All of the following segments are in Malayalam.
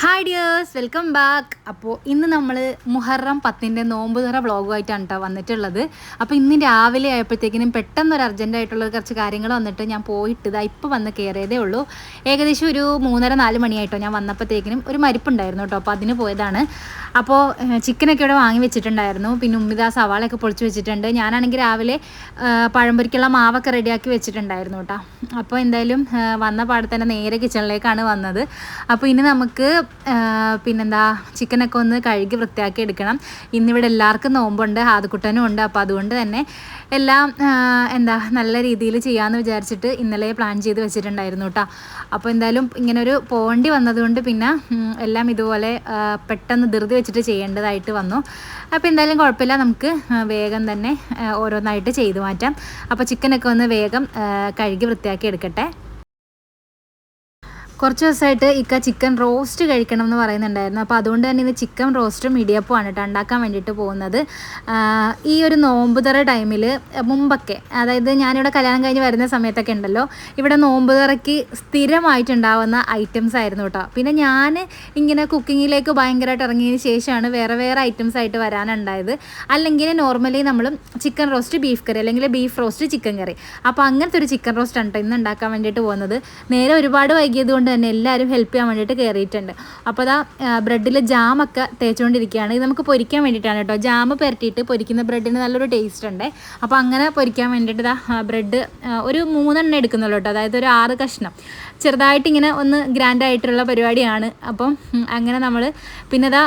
ഹായ് ഡിയേഴ്സ് വെൽക്കം ബാക്ക് അപ്പോൾ ഇന്ന് നമ്മൾ മുഹറം പത്തിന്റെ നോമ്പ് തുറ വ്ളോഗുമായിട്ടാണ് കേട്ടോ വന്നിട്ടുള്ളത്. അപ്പോൾ ഇന്ന് രാവിലെ ആയപ്പോഴത്തേക്കിനും പെട്ടെന്ന് ഒരു അർജന്റായിട്ടുള്ള കുറച്ച് കാര്യങ്ങൾ വന്നിട്ട് ഞാൻ പോയിട്ട് ഇതാ ഇപ്പോൾ വന്ന് കയറിയതേ ഉള്ളൂ. ഏകദേശം ഒരു മൂന്നര നാല് മണിയായിട്ടോ ഞാൻ വന്നപ്പോഴത്തേക്കിനും ഒരു മരിപ്പുണ്ടായിരുന്നു കേട്ടോ അപ്പോൾ അതിന് പോയതാണ്. അപ്പോൾ ചിക്കനൊക്കെ ഇവിടെ വാങ്ങി വെച്ചിട്ടുണ്ടായിരുന്നു. പിന്നെ ഉമ്മിത സവാളയൊക്കെ പൊളിച്ച് വെച്ചിട്ടുണ്ട്. ഞാനാണെങ്കിൽ രാവിലെ പഴംപൊരിക്കുള്ള മാവൊക്കെ റെഡിയാക്കി വെച്ചിട്ടുണ്ടായിരുന്നു കേട്ടോ അപ്പോൾ എന്തായാലും വന്ന പാടത്തന്നെ തന്നെ നേരെ കിച്ചണിലേക്കാണ് വന്നത്. അപ്പോൾ ഇനി നമുക്ക് പിന്നെന്താ ചിക്കനൊക്കെ ഒന്ന് കഴുകി വൃത്തിയാക്കി എടുക്കണം. ഇന്നിവിടെ എല്ലാവർക്കും നോമ്പുണ്ട് ആദ്യക്കുട്ടനും ഉണ്ട് അപ്പോൾ അതുകൊണ്ട് തന്നെ എല്ലാം എന്താ നല്ല രീതിയിൽ ചെയ്യാമെന്ന് വിചാരിച്ചിട്ട് ഇന്നലെ പ്ലാൻ ചെയ്ത് വെച്ചിട്ടുണ്ടായിരുന്നു കേട്ടോ അപ്പോൾ എന്തായാലും ഇങ്ങനെ ഒരു പോകേണ്ടി വന്നതുകൊണ്ട് പിന്നെ എല്ലാം ഇതുപോലെ പെട്ടെന്ന് ധൃതി വെച്ചിട്ട് ചെയ്യേണ്ടതായിട്ട് വന്നു. അപ്പോൾ എന്തായാലും കുഴപ്പമില്ല നമുക്ക് വേഗം തന്നെ ഓരോന്നായിട്ട് ചെയ്തു മാറ്റാം. അപ്പോൾ ചിക്കനൊക്കെ ഒന്ന് വേഗം കഴുകി വൃത്തിയാക്കി എടുക്കട്ടെ. കുറച്ച് ദിവസമായിട്ട് ഇക്ക ചിക്കൻ റോസ്റ്റ് കഴിക്കണം എന്ന് പറയുന്നുണ്ടായിരുന്നു. അപ്പോൾ അതുകൊണ്ട് തന്നെ ഇന്ന് ചിക്കൻ റോസ്റ്റും ഇടിയപ്പമാണ് കേട്ടോ ഉണ്ടാക്കാൻ വേണ്ടിയിട്ട് പോകുന്നത്. ഈ ഒരു നോമ്പുതറ ടൈമിൽ മുമ്പൊക്കെ അതായത് ഞാനിവിടെ കല്യാണം കഴിഞ്ഞ് വരുന്ന സമയത്തൊക്കെ ഉണ്ടല്ലോ ഇവിടെ നോമ്പുതറയ്ക്ക് സ്ഥിരമായിട്ടുണ്ടാവുന്ന ഐറ്റംസ് ആയിരുന്നു കേട്ടോ. പിന്നെ ഞാൻ ഇങ്ങനെ കുക്കിങ്ങിലേക്ക് ഭയങ്കരമായിട്ട് ഇറങ്ങിയതിന് ശേഷമാണ് വേറെ വേറെ ഐറ്റംസ് ആയിട്ട് വരാനുണ്ടായത്. അല്ലെങ്കിൽ നോർമലി നമ്മൾ ചിക്കൻ റോസ്റ്റ് ബീഫ് കറി അല്ലെങ്കിൽ ബീഫ് റോസ്റ്റ് ചിക്കൻ കറി അപ്പോൾ അങ്ങനത്തെ ഒരു ചിക്കൻ റോസ്റ്റ് ആണ് ഇന്ന് ഉണ്ടാക്കാൻ വേണ്ടിയിട്ട് പോകുന്നത്. നേരെ ഒരുപാട് വൈകിയത് തന്നെ എല്ലാവരും ഹെൽപ്പ് ചെയ്യാൻ വേണ്ടിയിട്ട് കയറിയിട്ടുണ്ട് അപ്പോൾ അതാ ബ്രെഡിൽ ജാമൊക്കെ തേച്ചുകൊണ്ടിരിക്കുകയാണ്. ഇത് നമുക്ക് പൊരിക്കാൻ വേണ്ടിയിട്ടാണ് കേട്ടോ. ജാമ് പുരട്ടിയിട്ട് പൊരിക്കുന്ന ബ്രെഡിന് നല്ലൊരു ടേസ്റ്റ് ഉണ്ട്. അപ്പോൾ അങ്ങനെ പൊരിക്കാൻ വേണ്ടിയിട്ട് ഇതാ ബ്രെഡ് ഒരു മൂന്നെണ്ണം എടുക്കുന്നുള്ളൂ കേട്ടോ. അതായത് ഒരു ആറ് കഷ്ണം. ചെറുതായിട്ട് ഇങ്ങനെ ഒന്ന് ഗ്രാൻഡ് ആയിട്ടുള്ള പരിപാടിയാണ്. അപ്പം അങ്ങനെ നമ്മൾ പിന്നെ ഇതാ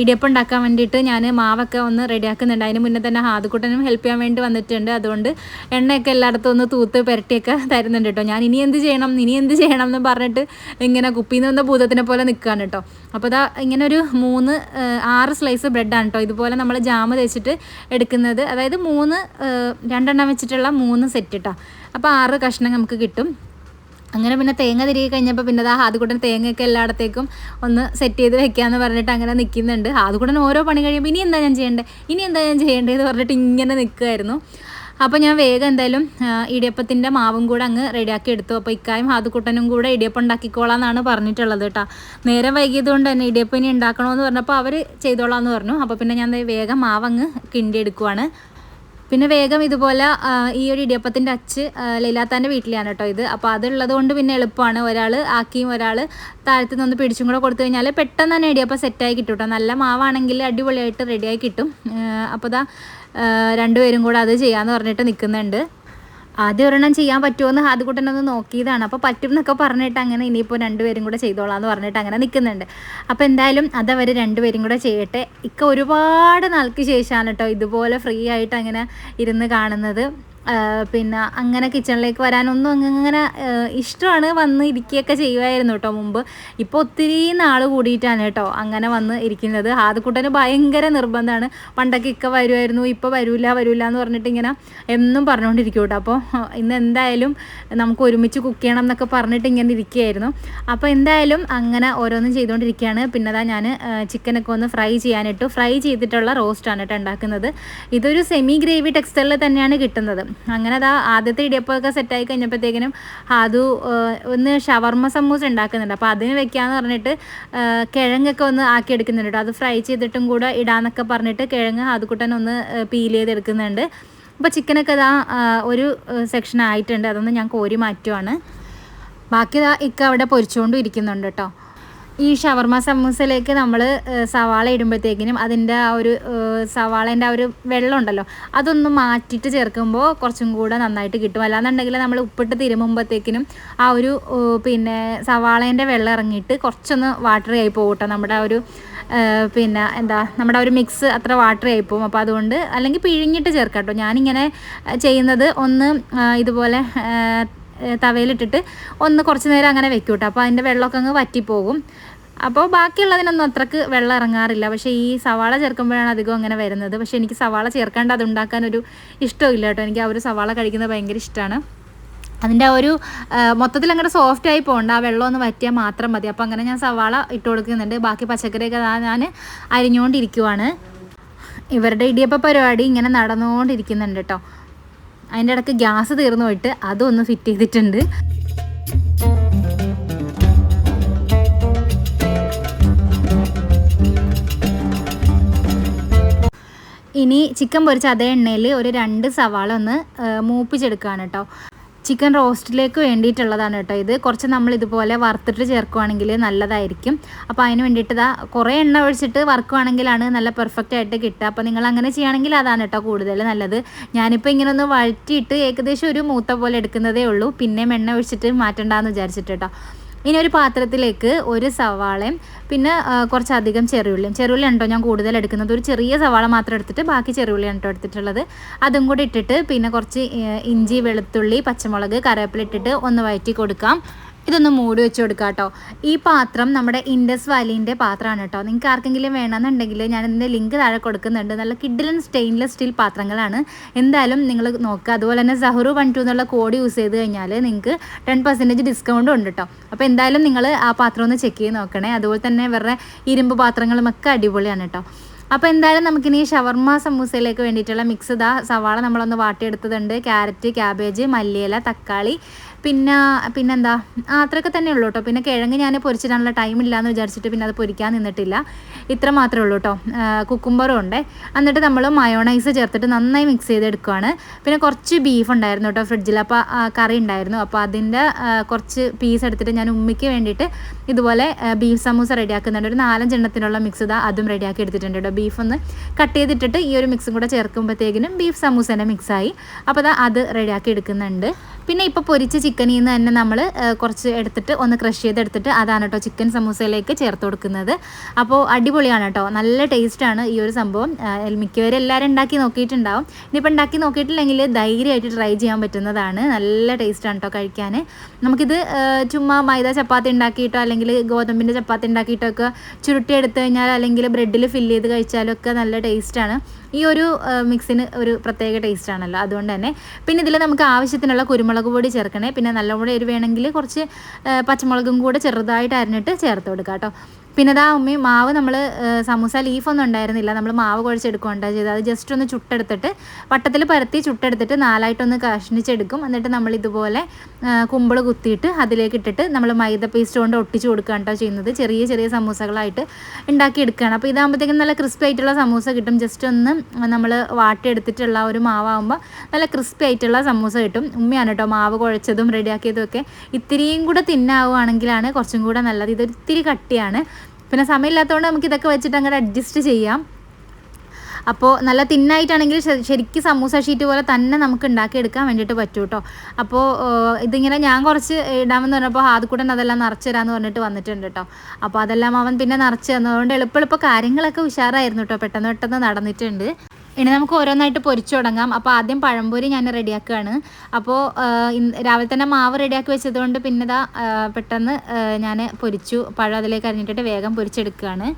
ഇടിയപ്പം ഉണ്ടാക്കാൻ വേണ്ടിയിട്ട് ഞാൻ മാവൊക്കെ ഒന്ന് റെഡിയാക്കുന്നുണ്ട്. അതിന് മുന്നേ തന്നെ ഹാദുക്കുട്ടനും ഹെൽപ്പ് ചെയ്യാൻ വേണ്ടി വന്നിട്ടുണ്ട്. അതുകൊണ്ട് എണ്ണയൊക്കെ എല്ലായിടത്തും ഒന്ന് തൂത്ത് പുരട്ടിയൊക്കെ തരുന്നുണ്ട് കേട്ടോ. ഞാൻ ഇനി എന്ത് ചെയ്യണം ഇനി എന്ത് ചെയ്യണം എന്ന് പറഞ്ഞിട്ട് ഇങ്ങനെ കുപ്പിയിൽ നിന്ന് വന്ന ഭൂതത്തിനെ പോലെ നിൽക്കുകയാണ് കേട്ടോ. അപ്പോൾ ഇതാ ഇങ്ങനെ ഒരു മൂന്ന് ആറ് സ്ലൈസ് ബ്രെഡാണ് കേട്ടോ. ഇതുപോലെ നമ്മൾ ജാമ് തേച്ചിട്ട് എടുക്കുന്നത്. അതായത് മൂന്ന് രണ്ടെണ്ണം വെച്ചിട്ടുള്ള മൂന്ന് സെറ്റ് കേട്ടോ അപ്പോൾ ആറ് കഷ്ണം നമുക്ക് കിട്ടും. അങ്ങനെ പിന്നെ തേങ്ങ തിരികെ കഴിഞ്ഞപ്പോൾ പിന്നെ ആ ഹാദുകുടൻ തേങ്ങയൊക്കെ എല്ലായിടത്തേക്കും ഒന്ന് സെറ്റ് ചെയ്ത് വെക്കാമെന്ന് പറഞ്ഞിട്ട് അങ്ങനെ നിൽക്കുന്നുണ്ട് ഹാദുകുടൻ ഓരോ പണി കഴിയുമ്പോൾ ഇനി എന്താ ഞാൻ ചെയ്യേണ്ടത് ഇനി എന്താ ഞാൻ ചെയ്യേണ്ടത് എന്ന് പറഞ്ഞിട്ട് ഇങ്ങനെ നിൽക്കുമായിരുന്നു അപ്പോൾ ഞാൻ വേഗം എന്തായാലും ഇടിയപ്പത്തിന്റെ മാവും കൂടെ അങ്ങ് റെഡിയാക്കി എടുത്തു. അപ്പോൾ ഇക്കായും ഹാതുക്കുട്ടനും കൂടെ ഇടിയപ്പം ഉണ്ടാക്കിക്കോളാം എന്നാണ് പറഞ്ഞിട്ടുള്ളത് കേട്ടോ. നേരം വൈകിയത് കൊണ്ട് തന്നെ ഇടിയപ്പം ഇനി ഉണ്ടാക്കണമെന്ന് പറഞ്ഞപ്പോൾ അവർ ചെയ്തോളാം എന്ന് പറഞ്ഞു. അപ്പോൾ പിന്നെ ഞാൻ വേഗം മാവങ്ങ് കിണ്ടി എടുക്കുവാണ്. പിന്നെ വേഗം ഇതുപോലെ ഈ ഒരു ഇടിയപ്പത്തിന്റെ അച്ച് ലീലാത്താന്റെ വീട്ടിലാണ് കേട്ടോ ഇത്. അപ്പോൾ അതുള്ളത് കൊണ്ട് പിന്നെ എളുപ്പമാണ്. ഒരാൾ ആക്കിയും ഒരാൾ താഴത്തു നിന്ന് പിടിച്ചും കൂടെ കൊടുത്തു കഴിഞ്ഞാൽ പെട്ടെന്ന് തന്നെ ഇടിയപ്പം സെറ്റായി കിട്ടും കേട്ടോ. നല്ല മാവാണെങ്കിൽ അടിപൊളിയായിട്ട് റെഡിയായി കിട്ടും. അപ്പോൾ ഇതാ രണ്ടുപേരും കൂടെ അത് ചെയ്യാന്ന് പറഞ്ഞിട്ട് നിൽക്കുന്നുണ്ട് ആദ്യം ഒരെണ്ണം ചെയ്യാൻ പറ്റുമോ എന്ന് ഒന്ന് നോക്കിയതാണ്. അപ്പോൾ പറ്റും എന്നൊക്കെ പറഞ്ഞിട്ട് അങ്ങനെ ഇനിയിപ്പോൾ രണ്ടുപേരും കൂടെ ചെയ്തോളാം എന്ന് പറഞ്ഞിട്ട് അങ്ങനെ നിൽക്കുന്നുണ്ട് അപ്പോൾ എന്തായാലും അതവർ രണ്ടുപേരും കൂടെ ചെയ്യട്ടെ. ഇക്ക ഒരുപാട് നാൾക്ക് ശേഷമാണ് കേട്ടോ ഇതുപോലെ ഫ്രീ ആയിട്ട് അങ്ങനെ ഇരുന്ന് കാണുന്നത്. പിന്നെ അങ്ങനെ കിച്ചണിലേക്ക് വരാനൊന്നും അങ്ങനെ ഇഷ്ടമാണ് വന്ന് ഇരിക്കുകയൊക്കെ ചെയ്യുമായിരുന്നു കേട്ടോ മുമ്പ്. ഇപ്പോൾ ഒത്തിരി നാൾ കൂടിയിട്ടാണ് കേട്ടോ അങ്ങനെ വന്ന് ഇരിക്കുന്നത്. ആദ്യക്കൂട്ടന് ഭയങ്കര നിർബന്ധമാണ്. പണ്ടൊക്കെ ഇക്ക വരുമായിരുന്നു ഇപ്പോൾ വരില്ല വരൂല എന്ന് പറഞ്ഞിട്ട് ഇങ്ങനെ എന്നും പറഞ്ഞുകൊണ്ടിരിക്കും കേട്ടോ. അപ്പോൾ ഇന്ന് എന്തായാലും നമുക്ക് ഒരുമിച്ച് കുക്ക് ചെയ്യണം എന്നൊക്കെ പറഞ്ഞിട്ട് ഇങ്ങനെ ഇരിക്കുകയായിരുന്നു. അപ്പോൾ എന്തായാലും അങ്ങനെ ഓരോന്നും ചെയ്തുകൊണ്ടിരിക്കുകയാണ് പിന്നെ അതാ ഞാൻ ചിക്കനൊക്കെ ഒന്ന് ഫ്രൈ ചെയ്യാനിട്ടു. ഫ്രൈ ചെയ്തിട്ടുള്ള റോസ്റ്റാണ് കേട്ടോ ഉണ്ടാക്കുന്നത്. ഇതൊരു സെമി ഗ്രേവി ടെക്സ്റ്ററിൽ തന്നെയാണ് കിട്ടുന്നത്. അങ്ങനെ അതാ ആദ്യത്തെ ഇടിയപ്പമൊക്കെ സെറ്റായി കഴിഞ്ഞപ്പോഴത്തേക്കിനും അത് ഒന്ന് ഷവർമ്മ സമൂസ ഉണ്ടാക്കുന്നുണ്ട്. അപ്പോൾ അതിന് വെക്കാന്ന് പറഞ്ഞിട്ട് കിഴങ്ങൊക്കെ ഒന്ന് ആക്കി എടുക്കുന്നുണ്ട് അത് ഫ്രൈ ചെയ്തിട്ടും കൂടെ ഇടാന്നൊക്കെ പറഞ്ഞിട്ട് കിഴങ്ങ് അതുകൂട്ടൻ ഒന്ന് പീൽ ചെയ്തെടുക്കുന്നുണ്ട്. അപ്പോൾ ചിക്കനൊക്കെ ഇതാ ഒരു സെക്ഷൻ ആയിട്ടുണ്ട്. അതൊന്ന് ഞാൻ കോരി മാറ്റുവാണ്. ബാക്കി ഇതാ ഇക്ക അവിടെ പൊരിച്ചുകൊണ്ടും ഇരിക്കുന്നുണ്ട് കേട്ടോ ഈ ഷവർമ സമൂസയിലേക്ക് നമ്മൾ സവാള ഇടുമ്പോഴത്തേക്കിനും അതിന്റെ ആ ഒരു സവാളേന്റെ ആ ഒരു വെള്ളം ഉണ്ടല്ലോ അതൊന്ന് മാറ്റിയിട്ട് ചേർക്കുമ്പോൾ കുറച്ചും കൂടെ നന്നായിട്ട് കിട്ടും. അല്ലാന്നുണ്ടെങ്കിൽ നമ്മൾ ഉപ്പിട്ട് തിരുമുമ്പോഴത്തേക്കിനും ആ ഒരു പിന്നെ സവാളേന്റെ വെള്ളം ഇറങ്ങിയിട്ട് കുറച്ചൊന്ന് വാട്ടറി ആയി പോകട്ടെ നമ്മുടെ ആ ഒരു പിന്നെ എന്താ നമ്മുടെ ഒരു മിക്സ് അത്ര വാട്ടറി ആയി പോകും അപ്പോൾ അതുകൊണ്ട് അല്ലെങ്കിൽ പിഴിഞ്ഞിട്ട് ചേർക്കാം കേട്ടോ ഞാനിങ്ങനെ ചെയ്യുന്നത് ഒന്ന് ഇതുപോലെ തവയിലിട്ടിട്ട് ഒന്ന് കുറച്ച് നേരം അങ്ങനെ വെക്കൂട്ടോ കേട്ടോ അപ്പോൾ അതിന്റെ വെള്ളമൊക്കെ അങ്ങ് വറ്റിപ്പോകും. അപ്പോൾ ബാക്കിയുള്ളതിനൊന്നും അത്രയ്ക്ക് വെള്ളം ഇറങ്ങാറില്ല. പക്ഷേ ഈ സവാള ചേർക്കുമ്പോഴാണ് അധികം അങ്ങനെ വരുന്നത്. പക്ഷേ എനിക്ക് സവാള ചേർക്കാണ്ട് അത് ഉണ്ടാക്കാനൊരു ഇഷ്ടമില്ല കേട്ടോ. എനിക്ക് ആ ഒരു സവാള കഴിക്കുന്നത് ഭയങ്കര ഇഷ്ടമാണ് അതിന്റെ ഒരു മൊത്തത്തിൽ അങ്ങോട്ട് സോഫ്റ്റ് ആയി പോകണ്ട. ആ വെള്ളം ഒന്ന് വറ്റിയാൽ മാത്രം മതി. അപ്പോൾ അങ്ങനെ ഞാൻ സവാള ഇട്ട് കൊടുക്കുന്നുണ്ട്. ബാക്കി പച്ചക്കറിയൊക്കെ ഞാൻ അരിഞ്ഞുകൊണ്ടിരിക്കുവാണ് ഇവരുടെ ഇടിയപ്പ പരിപാടി ഇങ്ങനെ നടന്നുകൊണ്ടിരിക്കുന്നുണ്ട് കേട്ടോ. അതിന്റെ ഇടയ്ക്ക് ഗ്യാസ് തീർന്നു പോയിട്ട് അതൊന്ന് ഫിറ്റ് ചെയ്തിട്ടുണ്ട്. ഇനി ചിക്കൻ പൊരിച്ച അതേ എണ്ണയിൽ ഒരു രണ്ട് സവാള ഒന്ന് മൂപ്പിച്ചെടുക്കുകയാണ് കേട്ടോ. ചിക്കൻ റോസ്റ്റിലേക്ക് വേണ്ടിയിട്ടുള്ളതാണ് കേട്ടോ ഇത്. കുറച്ച് നമ്മൾ ഇതുപോലെ വറുത്തിട്ട് ചേർക്കുവാണെങ്കിൽ നല്ലതായിരിക്കും. അപ്പോൾ അതിന് വേണ്ടിയിട്ട് ഇതാ കുറേ എണ്ണ ഒഴിച്ചിട്ട് വറുക്കുവാണെങ്കിലാണ് നല്ല പെർഫെക്റ്റ് ആയിട്ട് കിട്ടുക. അപ്പോൾ നിങ്ങൾ അങ്ങനെ ചെയ്യുകയാണെങ്കിൽ അതാണ് കേട്ടോ കൂടുതൽ നല്ലത്. ഞാനിപ്പോൾ ഇങ്ങനെ ഒന്ന് വഴറ്റിയിട്ട് ഏകദേശം ഒരു മൂത്ത പോലെ എടുക്കുന്നതേ ഉള്ളൂ. പിന്നെയും എണ്ണ ഒഴിച്ചിട്ട് മാറ്റണ്ടെന്ന് വിചാരിച്ചിട്ട് കേട്ടോ. ഇനി ഒരു പാത്രത്തിലേക്ക് ഒരു സവാളയും പിന്നെ കുറച്ചധികം ചെറിയുള്ളിയും. ചെറിയുള്ളി ഉണ്ടോ ഞാൻ കൂടുതൽ എടുക്കുന്നത്. ഒരു ചെറിയ സവാള മാത്രം എടുത്തിട്ട് ബാക്കി ചെറിയുള്ളി ഉണ്ടോ എടുത്തിട്ടുള്ളത്. അതും കൂടി ഇട്ടിട്ട് പിന്നെ കുറച്ച് ഇഞ്ചി വെളുത്തുള്ളി പച്ചമുളക് കറിവേപ്പില ഇട്ടിട്ട് ഒന്ന് വഴറ്റി കൊടുക്കാം. ഇതൊന്ന് മൂടി വെച്ച് കൊടുക്കാം കേട്ടോ ഈ പാത്രം നമ്മുടെ ഇൻഡസ് വാലിന്റെ പാത്രമാണ് കേട്ടോ നിങ്ങൾക്ക് ആർക്കെങ്കിലും വേണമെന്നുണ്ടെങ്കിൽ ഞാൻ ഇതിന്റെ ലിങ്ക് താഴെ കൊടുക്കുന്നുണ്ട്. നല്ല കിഡിലൻ സ്റ്റെയിൻലെസ് സ്റ്റീൽ പാത്രങ്ങളാണ്. എന്തായാലും നിങ്ങൾ നോക്കുക അതുപോലെ തന്നെ സഹറു വൺ ടു എന്നുള്ള കോഡ് യൂസ് ചെയ്ത് കഴിഞ്ഞാൽ നിങ്ങൾക്ക് ടെൻ പെർസെന്റേജ് ഡിസ്കൗണ്ട് ഉണ്ട് കേട്ടോ അപ്പോൾ എന്തായാലും നിങ്ങൾ ആ പാത്രം ഒന്ന് ചെക്ക് ചെയ്ത് നോക്കണേ. അതുപോലെ തന്നെ വേറെ ഇരുമ്പ് പാത്രങ്ങളും ഒക്കെ അടിപൊളിയാണ് കേട്ടോ അപ്പോൾ എന്തായാലും നമുക്കിനി ഷവർമ സമൂസയിലേക്ക് വേണ്ടിയിട്ടുള്ള മിക്സ് ഇതാ സവാള നമ്മളൊന്ന് വാട്ടിയെടുത്തതുണ്ട്. ക്യാരറ്റ് ക്യാബേജ് മല്ലിയില തക്കാളി പിന്നെ പിന്നെന്താ? അത്രയൊക്കെ തന്നെ ഉള്ളൂ കേട്ടോ പിന്നെ കിഴങ്ങ് ഞാൻ പൊരിച്ചിടാനുള്ള ടൈം ഇല്ലയെന്ന് വിചാരിച്ചിട്ട് പിന്നെ അത് പൊരിക്കാൻ നിന്നിട്ടില്ല. ഇത്ര മാത്രമേ ഉള്ളൂ കേട്ടോ കുക്കുംബറും ഉണ്ട്. എന്നിട്ട് നമ്മൾ മയോണൈസ് ചേർത്തിട്ട് നന്നായി മിക്സ് ചെയ്തെടുക്കുകയാണ് പിന്നെ കുറച്ച് ബീഫ് ഉണ്ടായിരുന്നു കേട്ടോ ഫ്രിഡ്ജിൽ അപ്പോൾ കറി ഉണ്ടായിരുന്നു. അപ്പോൾ അതിന്റെ കുറച്ച് പീസ് എടുത്തിട്ട് ഞാൻ ഉമ്മയ്ക്ക് വേണ്ടിയിട്ട് ഇതുപോലെ ബീഫ് സമൂസ റെഡിയാക്കുന്നുണ്ട്. ഒരു നാലഞ്ചെണ്ണത്തിനുള്ള മിക്സ് ഇതാ അതും റെഡിയാക്കി എടുത്തിട്ടുണ്ട് കേട്ടോ ബീഫ് ഒന്ന് കട്ട് ചെയ്തിട്ടിട്ട് ഈ ഒരു മിക്സും കൂടെ ചേർക്കുമ്പോഴത്തേക്കിനും ബീഫ് സമൂസേന്റെ മിക്സായി അപ്പോൾ അത് റെഡിയാക്കി എടുക്കുന്നുണ്ട്. പിന്നെ ഇപ്പോൾ പൊരിച്ച ചിക്കനിൽ നിന്ന് തന്നെ നമ്മൾ കുറച്ച് എടുത്തിട്ട് ഒന്ന് ക്രഷ് ചെയ്തെടുത്തിട്ട് അതാണ് കേട്ടോ ചിക്കൻ സമൂസയിലേക്ക് ചേർത്ത് കൊടുക്കുന്നത്. അപ്പോൾ അടിപൊളിയാണ് കേട്ടോ നല്ല ടേസ്റ്റാണ് ഈ ഒരു സംഭവം. മിക്കവരും എല്ലാവരും ഉണ്ടാക്കി നോക്കിയിട്ടുണ്ടാവും. ഇനിയിപ്പോൾ ഉണ്ടാക്കി നോക്കിയിട്ടില്ലെങ്കിൽ ധൈര്യമായിട്ട് ട്രൈ ചെയ്യാൻ പറ്റുന്നതാണ്. നല്ല ടേസ്റ്റാണ് കേട്ടോ കഴിക്കാൻ നമുക്കിത് ചുമ്മാ മൈദ ചപ്പാത്തി ഉണ്ടാക്കിയിട്ടോ അല്ലെങ്കിൽ ഗോതമ്പിന്റെ ചപ്പാത്തി ഉണ്ടാക്കിയിട്ടോ ഒക്കെ ചുരുട്ടി എടുത്തു കഴിഞ്ഞാൽ അല്ലെങ്കിൽ ബ്രെഡിൽ ഫില്ല് ചെയ്ത് കഴിച്ചാലൊക്കെ നല്ല ടേസ്റ്റാണ് ഈ ഒരു മിക്സിന് ഒരു പ്രത്യേക ടേസ്റ്റ് ആണല്ലോ. അതുകൊണ്ട് തന്നെ പിന്നെ ഇതിൽ നമുക്ക് ആവശ്യത്തിനുള്ള കുരുമുളക് പൊടി ചേർക്കണേ. പിന്നെ നല്ലപോലെ എരിവ് വേണമെങ്കിൽ കുറച്ച് പച്ചമുളകും കൂടെ ചെറുതായിട്ട് അരിഞ്ഞിട്ട് ചേർത്ത് കൊടുക്കുക കേട്ടോ. പിന്നെ അതാ ഉമ്മി മാവ് നമ്മൾ സമൂസ ലീഫൊന്നും ഉണ്ടായിരുന്നില്ല. നമ്മൾ മാവ് കുഴച്ചെടുക്കുകയാണ് ചെയ്തത്. അത് ജസ്റ്റ് ഒന്ന് ചുട്ടെടുത്തിട്ട് വട്ടത്തിൽ പരത്തി ചുട്ടെടുത്തിട്ട് നാലായിട്ടൊന്ന് കഷ്ണിച്ചെടുക്കും. എന്നിട്ട് നമ്മൾ ഇതുപോലെ കുമ്പിൾ കുത്തിയിട്ട് അതിലേക്ക് ഇട്ടിട്ട് നമ്മൾ മൈദ പേസ്റ്റ് കൊണ്ട് ഒട്ടിച്ച് കൊടുക്കുകയാണ് ചെയ്യുന്നത്. ചെറിയ ചെറിയ സമൂസകളായിട്ട് ഉണ്ടാക്കി എടുക്കുകയാണ് അപ്പോൾ ഇതാകുമ്പോഴത്തേക്കും നല്ല ക്രിസ്പി ആയിട്ടുള്ള സമൂസ കിട്ടും. ജസ്റ്റ് ഒന്ന് നമ്മൾ വാട്ടിയെടുത്തിട്ടുള്ള ഒരു മാവാകുമ്പോൾ നല്ല ക്രിസ്പി ആയിട്ടുള്ള സമൂസ കിട്ടും. ഉമ്മയാണ് കേട്ടോ മാവ് കുഴച്ചതും റെഡിയാക്കിയതും ഒക്കെ. ഇത്തിരിയും കൂടെ തിന്നാവുകയാണെങ്കിലാണ് കുറച്ചും കൂടെ നല്ലത്. ഇത് ഇത്തിരി കട്ടിയാണ്. പിന്നെ സമയമില്ലാത്തതുകൊണ്ട് നമുക്ക് ഇതൊക്കെ വെച്ചിട്ട് അങ്ങോട്ട് അഡ്ജസ്റ്റ് ചെയ്യാം. അപ്പോൾ നല്ല തിന്നായിട്ടാണെങ്കിൽ ശരിക്കും സമൂസ ഷീറ്റ് പോലെ തന്നെ നമുക്ക് ഉണ്ടാക്കിയെടുക്കാൻ വേണ്ടിയിട്ട് പറ്റും കേട്ടോ അപ്പോൾ ഇതിങ്ങനെ ഞാൻ കുറച്ച് ഇടാമെന്ന് പറഞ്ഞപ്പോൾ ആദ്യക്കൂടൻ അതെല്ലാം നിറച്ച് തരാമെന്ന് പറഞ്ഞിട്ട് വന്നിട്ടുണ്ട് കേട്ടോ അപ്പോൾ അതെല്ലാം അവൻ പിന്നെ നിറച്ച് തന്നതുകൊണ്ട് എളുപ്പം എളുപ്പം കാര്യങ്ങളൊക്കെ ഉഷാറായിരുന്നു കേട്ടോ പെട്ടെന്ന് പെട്ടെന്ന് നടന്നിട്ടുണ്ട്. ഇനി നമുക്ക് ഓരോന്നായിട്ട് പൊരിച്ചു തുടങ്ങാം. അപ്പോൾ ആദ്യം പഴംപൊരി ഞാൻ റെഡിയാക്കുകയാണ്. അപ്പോൾ രാവിലെ തന്നെ മാവ് റെഡിയാക്കി വെച്ചതുകൊണ്ട് പിന്നെ ഇതാ പെട്ടെന്ന് ഞാൻ പൊരിച്ചു പഴം അതിലേക്ക് അരിഞ്ഞിട്ടിട്ട് വേഗം പൊരിച്ചെടുക്കുകയാണ്.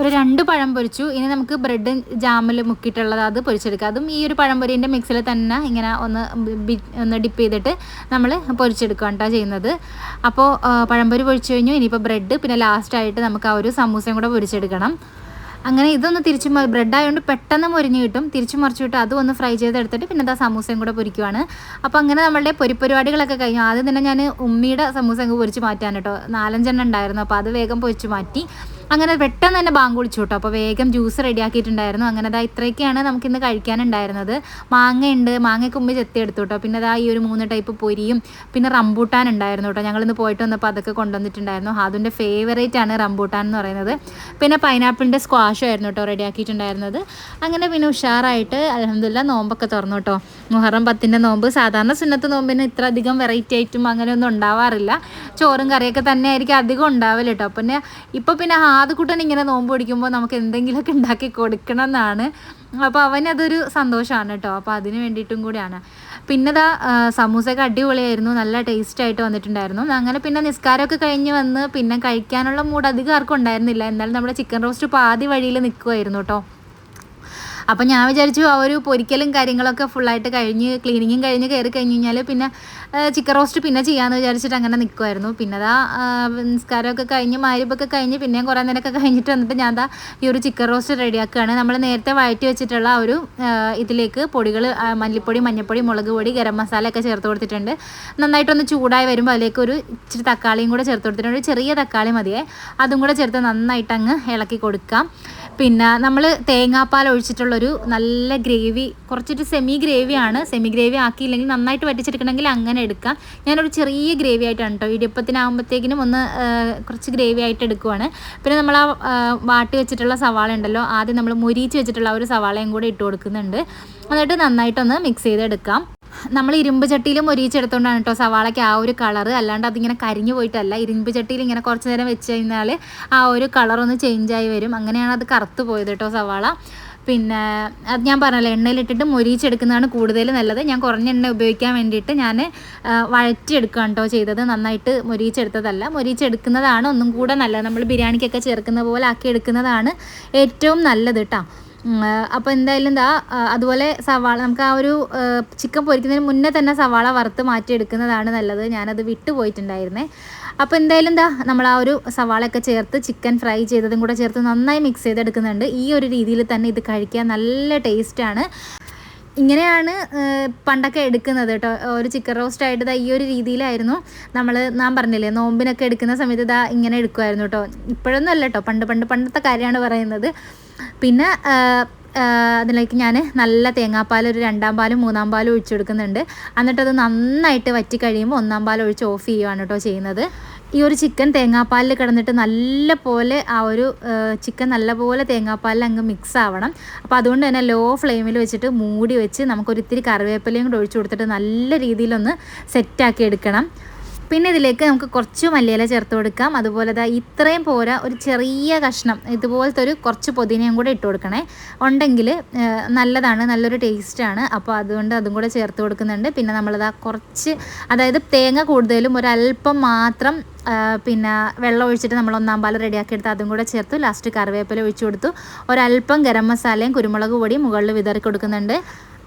ഒരു രണ്ട് പഴം പൊരിച്ചു. ഇനി നമുക്ക് ബ്രെഡ് ജാമിൽ മുക്കിയിട്ടുള്ളത് അത് പൊരിച്ചെടുക്കാം. അതും ഈ ഒരു പഴംപൊരിന്റെ മിക്സിൽ തന്നെ ഇങ്ങനെ ഒന്ന് ഒന്ന് ഡിപ്പ് ചെയ്തിട്ട് നമ്മൾ പൊരിച്ചെടുക്കുക കേട്ടോ ചെയ്യുന്നത്. അപ്പോൾ പഴംപൊരി പൊരിച്ചു കഴിഞ്ഞു. ഇനിയിപ്പോൾ ബ്രെഡ് പിന്നെ ലാസ്റ്റായിട്ട് നമുക്ക് ആ ഒരു സമൂസയും കൂടെ പൊരിച്ചെടുക്കണം. അങ്ങനെ ഇതൊന്ന് തിരിച്ചു ബ്രെഡ് ആയതുകൊണ്ട് പെട്ടെന്ന് മുരിഞ്ഞ് കിട്ടും. തിരിച്ചു മറിച്ചു വിട്ട് അതും ഒന്ന് ഫ്രൈ ചെയ്തെടുത്തിട്ട് പിന്നെ ഇതാ സമൂസയും കൂടെ പൊരിക്കുവാണ്. അപ്പോൾ അങ്ങനെ നമ്മളുടെ പൊരിപ്പരിപാടികളൊക്കെ കഴിഞ്ഞു. ആദ്യം തന്നെ ഞാൻ ഉമ്മിയുടെ സമൂസ അങ്ങ് പൊരിച്ച് മാറ്റാൻ കേട്ടോ. നാലഞ്ചെണ്ണം ഉണ്ടായിരുന്നു. അപ്പോൾ അത് വേഗം പൊരിച്ച് മാറ്റി. അങ്ങനെ പെട്ടെന്ന് തന്നെ ബാങ്ക് വിളിച്ചു കേട്ടോ. അപ്പോൾ വേഗം ജ്യൂസ് റെഡിയാക്കിയിട്ടുണ്ടായിരുന്നു. അങ്ങനെ അതാ ഇത്രയൊക്കെയാണ് നമുക്കിന്ന് കഴിക്കാനുണ്ടായിരുന്നത്. മാങ്ങയുണ്ട്. മാങ്ങയ്ക്ക് ഉമ്മി ചെത്തി എടുത്തു കേട്ടോ. പിന്നെ അതാ ഈ ഒരു മൂന്ന് ടൈപ്പ് പൊരിയും പിന്നെ റംബൂട്ടാൻ ഉണ്ടായിരുന്നു കേട്ടോ. ഞങ്ങളിന്ന് പോയിട്ട് വന്നപ്പോൾ അതൊക്കെ കൊണ്ടുവന്നിട്ടുണ്ടായിരുന്നു. അതിന്റെ ഫേവറേറ്റ് ആണ് റംബൂട്ടാൻ എന്ന് പറയുന്നത്. പിന്നെ പൈനാപ്പിളിന്റെ സ്ക്വാഷും ആയിരുന്നു കേട്ടോ റെഡിയാക്കിയിട്ടുണ്ടായിരുന്നത്. അങ്ങനെ പിന്നെ ഉഷാറായിട്ട് അലഹമില്ല നോമ്പൊക്കെ തുറന്നു കേട്ടോ. മുഹറം പത്തിന്റെ നോമ്പ്. സാധാരണ സുന്നത്ത് നോമ്പിന് ഇത്ര അധികം വെറൈറ്റി ആയിട്ടും അങ്ങനെയൊന്നും ഉണ്ടാവാറില്ല. ചോറും കറിയൊക്കെ തന്നെ ആയിരിക്കും അധികം ഉണ്ടാവില്ല കേട്ടോ. പിന്നെ ഇപ്പോൾ പിന്നെ ആദ്യക്കൂട്ടൻ ഇങ്ങനെ നോമ്പ് പിടിക്കുമ്പോൾ നമുക്ക് എന്തെങ്കിലുമൊക്കെ ഉണ്ടാക്കി കൊടുക്കണം എന്നാണ്. അപ്പോൾ അവനതൊരു സന്തോഷമാണ് കേട്ടോ. അപ്പോൾ അതിന് വേണ്ടിയിട്ടും കൂടിയാണ്. പിന്നെ ദാ സമൂസയൊക്കെ അടിപൊളിയായിരുന്നു. നല്ല ടേസ്റ്റ് ആയിട്ട് വന്നിട്ടുണ്ടായിരുന്നു. അങ്ങനെ പിന്നെ നിസ്കാരമൊക്കെ കഴിഞ്ഞ് വന്ന് പിന്നെ കഴിക്കാനുള്ള മൂഡ് അധികം ആർക്കും ഉണ്ടായിരുന്നില്ല. എന്നാലും നമ്മുടെ ചിക്കൻ റോസ്റ്റ് പാതി വഴിയിൽ നിൽക്കുമായിരുന്നു കേട്ടോ. അപ്പം ഞാൻ വിചാരിച്ചു ആ ഒരു പൊരിക്കലും കാര്യങ്ങളൊക്കെ ഫുള്ളായിട്ട് കഴിഞ്ഞ് ക്ലീനിങ്ങും കഴിഞ്ഞ് കയറി കഴിഞ്ഞ് കഴിഞ്ഞാൽ പിന്നെ ചിക്കൻ റോസ്റ്റ് പിന്നെ ചെയ്യാമെന്ന് വിചാരിച്ചിട്ട് അങ്ങനെ നിൽക്കുമായിരുന്നു പിന്നെ അതാ നിസ്കാരമൊക്കെ കഴിഞ്ഞ് മാരിപ്പൊക്കെ കഴിഞ്ഞ് പിന്നെയും കുറേ നേരമൊക്കെ കഴിഞ്ഞിട്ട് വന്നിട്ട് ഞാൻ ദാ ഈ ഒരു ചിക്കൻ റോസ്റ്റ് റെഡിയാക്കുകയാണ്. നമ്മൾ നേരത്തെ വഴറ്റി വെച്ചിട്ടുള്ള ഒരു ഇതിലേക്ക് പൊടികൾ മല്ലിപ്പൊടി മഞ്ഞൾപ്പൊടി മുളക് പൊടി ഗരം മസാല ഒക്കെ ചേർത്ത് കൊടുത്തിട്ടുണ്ട്. നന്നായിട്ടൊന്ന് ചൂടായി വരുമ്പോൾ അതിലേക്ക് ഒരു ഇച്ചിരി തക്കാളിയും കൂടെ ചേർത്ത് കൊടുത്തിട്ടുണ്ട്. ചെറിയ തക്കാളി മതിയേ. അതും കൂടെ ചേർത്ത് നന്നായിട്ട് അങ്ങ് ഇളക്കി കൊടുക്കാം. പിന്നെ നമ്മൾ തേങ്ങാപ്പാൽ ഒഴിച്ചിട്ടുള്ളൊരു നല്ല ഗ്രേവി കുറച്ചൊരു സെമി ഗ്രേവി ആണ്. സെമി ഗ്രേവി ആക്കിയില്ലെങ്കിൽ നന്നായിട്ട് വറ്റിച്ചെടുക്കണമെങ്കിൽ അങ്ങനെ എടുക്കാം. ഞാനൊരു ചെറിയ ഗ്രേവി ആയിട്ടാണ് കേട്ടോ ഇടിയപ്പത്തിനാകുമ്പോഴത്തേക്കിനും ഒന്ന് കുറച്ച് ഗ്രേവി ആയിട്ട് എടുക്കുവാണ്. പിന്നെ നമ്മൾ ആ വാട്ടി വെച്ചിട്ടുള്ള സവാള ഉണ്ടല്ലോ ആദ്യം നമ്മൾ മുരിച്ച് വെച്ചിട്ടുള്ള ഒരു സവാളയും കൂടെ ഇട്ട് കൊടുക്കുന്നുണ്ട്. എന്നിട്ട് നന്നായിട്ടൊന്ന് മിക്സ് ചെയ്തെടുക്കാം. നമ്മൾ ഇരുമ്പ് ചട്ടിയിലും ഒരിച്ചെടുത്തോണ്ടാണ് കേട്ടോ സവാളയ്ക്ക് ആ ഒരു കളർ അല്ലാണ്ട് അതിങ്ങനെ കരിഞ്ഞു പോയിട്ടല്ല. ഇരുമ്പ് ചട്ടിയിൽ ഇങ്ങനെ കുറച്ച് നേരം വെച്ച് കഴിഞ്ഞാൽ ആ ഒരു കളറൊന്ന് ആയി വരും. അങ്ങനെയാണ് അത് കറുത്ത് പോയത് കേട്ടോ സവാള. പിന്നെ അത് ഞാൻ പറഞ്ഞല്ലോ എണ്ണയിലിട്ടിട്ട് മൊരിച്ചെടുക്കുന്നതാണ് കൂടുതൽ നല്ലത്. ഞാൻ കുറഞ്ഞ എണ്ണ ഉപയോഗിക്കാൻ വേണ്ടിയിട്ട് ഞാൻ വഴറ്റിയെടുക്കുകയാണ് കേട്ടോ ചെയ്തത്. നന്നായിട്ട് മൊരിച്ചെടുത്തതല്ല മൊരിച്ചെടുക്കുന്നതാണ് ഒന്നും കൂടെ നല്ലത്. നമ്മൾ ബിരിയാണിക്കൊക്കെ ചേർക്കുന്ന പോലെ ആക്കി എടുക്കുന്നതാണ് ഏറ്റവും നല്ലത് കേട്ടോ. അപ്പോൾ എന്തായാലും എന്താ അതുപോലെ സവാള നമുക്ക് ആ ഒരു ചിക്കൻ പൊരിക്കുന്നതിന് മുന്നേ തന്നെ സവാള വറുത്ത് മാറ്റിയെടുക്കുന്നതാണ് നല്ലത്. ഞാനത് വിട്ടുപോയിട്ടുണ്ടായിരുന്നേ അപ്പോൾ എന്തായാലും എന്താ നമ്മൾ ആ ഒരു സവാളയൊക്കെ ചേർത്ത് ചിക്കൻ ഫ്രൈ ചെയ്തതും കൂടെ ചേർത്ത് നന്നായി മിക്സ് ചെയ്തെടുക്കുന്നുണ്ട്. ഈ ഒരു രീതിയിൽ തന്നെ ഇത് കഴിക്കാൻ നല്ല ടേസ്റ്റാണ് ഇങ്ങനെയാണ് പണ്ടൊക്കെ എടുക്കുന്നത് കേട്ടോ. ഒരു ചിക്കൻ റോസ്റ്റ് ആയിട്ട് ഈ ഒരു രീതിയിലായിരുന്നു നമ്മൾ ഞാൻ പറഞ്ഞില്ലേ നോമ്പിനൊക്കെ എടുക്കുന്ന സമയത്ത് ഇതാ ഇങ്ങനെ എടുക്കുമായിരുന്നു കേട്ടോ. ഇപ്പോഴൊന്നും അല്ല കേട്ടോ. പണ്ട് പണ്ട് പണ്ടത്തെ കാര്യമാണ് പറയുന്നത്. പിന്നെ അതിലേക്ക് ഞാൻ നല്ല തേങ്ങാപ്പാൽ ഒരു രണ്ടാം പാലും മൂന്നാം പാലും ഒഴിച്ചു കൊടുക്കുന്നുണ്ട്. എന്നിട്ടത് നന്നായിട്ട് വറ്റി കഴിയുമ്പോൾ ഒന്നാം പാൽ ഒഴിച്ച് ഓഫ് ചെയ്യുവാണ് കേട്ടോ ചെയ്യുന്നത്. ഈ ഒരു ചിക്കൻ തേങ്ങാപ്പാലിൽ കിടന്നിട്ട് നല്ല പോലെ ആ ഒരു ചിക്കൻ നല്ലപോലെ തേങ്ങാപ്പാലിൽ അങ്ങ് മിക്സ് ആവണം. അപ്പോൾ അതുകൊണ്ട് തന്നെ ലോ ഫ്ലെയിമിൽ വെച്ചിട്ട് മൂടി വെച്ച് നമുക്കൊരു ഇത്തിരി കറിവേപ്പിലയും കൂടെ ഒഴിച്ചു കൊടുത്തിട്ട് നല്ല രീതിയിലൊന്ന് സെറ്റാക്കി എടുക്കണം. പിന്നെ ഇതിലേക്ക് നമുക്ക് കുറച്ച് മല്ലിയില ചേർത്ത് കൊടുക്കാം. അതുപോലെ ദാ ഇത്രയും പോരാ ഒരു ചെറിയ കഷ്ണം ഇതുപോലത്തെ ഒരു കുറച്ച് പുതിനയും കൂടെ ഇട്ട് കൊടുക്കണേ. ഉണ്ടെങ്കിൽ നല്ലതാണ് നല്ലൊരു ടേസ്റ്റാണ് അപ്പോൾ അതുകൊണ്ട് അതും കൂടെ ചേർത്ത് കൊടുക്കുന്നുണ്ട്. പിന്നെ നമ്മളിതാ കുറച്ച് അതായത് തേങ്ങ കൂടുതലും ഒരല്പം മാത്രം പിന്നെ വെള്ളം ഒഴിച്ചിട്ട് നമ്മൾ ഒന്നാം പാൽ റെഡിയാക്കി എടുത്ത് അതും കൂടെ ചേർത്തു. ലാസ്റ്റ് കറിവേപ്പില ഒഴിച്ചു കൊടുത്തു. ഒരല്പം ഗരം മസാലയും കുരുമുളക് പൊടിയും മുകളിൽ വിതറി കൊടുക്കുന്നുണ്ട്.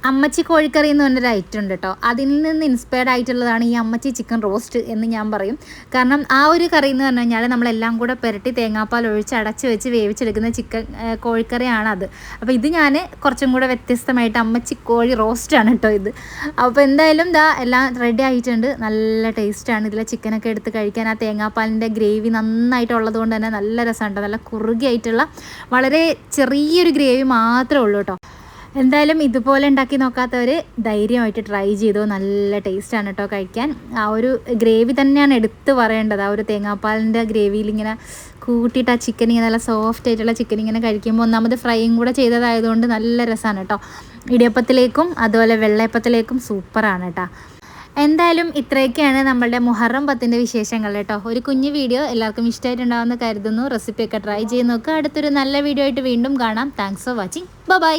അമ്മച്ചി കോഴിക്കറി എന്ന് പറഞ്ഞൊരു ഐറ്റം ഉണ്ട് കേട്ടോ അതിൽ നിന്ന് ഇൻസ്പയർഡ് ആയിട്ടുള്ളതാണ് ഈ അമ്മച്ചി ചിക്കൻ റോസ്റ്റ് എന്ന് ഞാൻ പറയും. കാരണം ആ ഒരു കറി എന്ന് പറഞ്ഞു കഴിഞ്ഞാൽ നമ്മളെല്ലാം കൂടെ പുരട്ടി തേങ്ങാപ്പാൽ ഒഴിച്ച് അടച്ചു വെച്ച് വേവിച്ചെടുക്കുന്ന ചിക്കൻ കോഴിക്കറിയാണ് അത്. അപ്പോൾ ഇത് ഞാൻ കുറച്ചും കൂടെ വ്യത്യസ്തമായിട്ട് അമ്മച്ചി കോഴി റോസ്റ്റാണ് കേട്ടോ ഇത്. അപ്പോൾ എന്തായാലും ദാ എല്ലാം റെഡി ആയിട്ടുണ്ട്. നല്ല ടേസ്റ്റാണ് ഇതിലെ ചിക്കനൊക്കെ എടുത്ത് കഴിക്കാൻ ആ തേങ്ങാപ്പാലിന്റെ ഗ്രേവി നന്നായിട്ടുള്ളത് കൊണ്ട് തന്നെ നല്ല രസമുണ്ട്. നല്ല കുറുകിയായിട്ടുള്ള വളരെ ചെറിയൊരു ഗ്രേവി മാത്രമേ ഉള്ളൂ കേട്ടോ എന്തായാലും ഇതുപോലെ ഉണ്ടാക്കി നോക്കാത്തവർ ധൈര്യമായിട്ട് ട്രൈ ചെയ്തു നല്ല ടേസ്റ്റാണ് കേട്ടോ കഴിക്കാൻ. ആ ഒരു ഗ്രേവി തന്നെയാണ് എടുത്ത് പറയേണ്ടത്. ആ ഒരു തേങ്ങാപ്പാലിന്റെ ഗ്രേവിയിൽ ഇങ്ങനെ കൂട്ടിയിട്ട് ആ ചിക്കൻ ഇങ്ങനെ നല്ല സോഫ്റ്റ് ആയിട്ടുള്ള ചിക്കൻ ഇങ്ങനെ കഴിക്കുമ്പോൾ ഒന്നാമത് ഫ്രൈയും കൂടെ ചെയ്തതായതുകൊണ്ട് നല്ല രസമാണ് കേട്ടോ ഇടിയപ്പത്തിലേക്കും അതുപോലെ വെള്ളയപ്പത്തിലേക്കും സൂപ്പറാണ് കേട്ടോ എന്തായാലും ഇത്രയൊക്കെയാണ് നമ്മളുടെ മുഹറം പത്തിന്റെ വിശേഷങ്ങൾ കേട്ടോ ഒരു കുഞ്ഞു വീഡിയോ എല്ലാവർക്കും ഇഷ്ടമായിട്ടുണ്ടാവുമെന്ന് കരുതുന്നു. റെസിപ്പിയൊക്കെ ട്രൈ ചെയ്ത് നോക്കുക അടുത്തൊരു നല്ല വീഡിയോ ആയിട്ട് വീണ്ടും കാണാം. Thanks for watching bye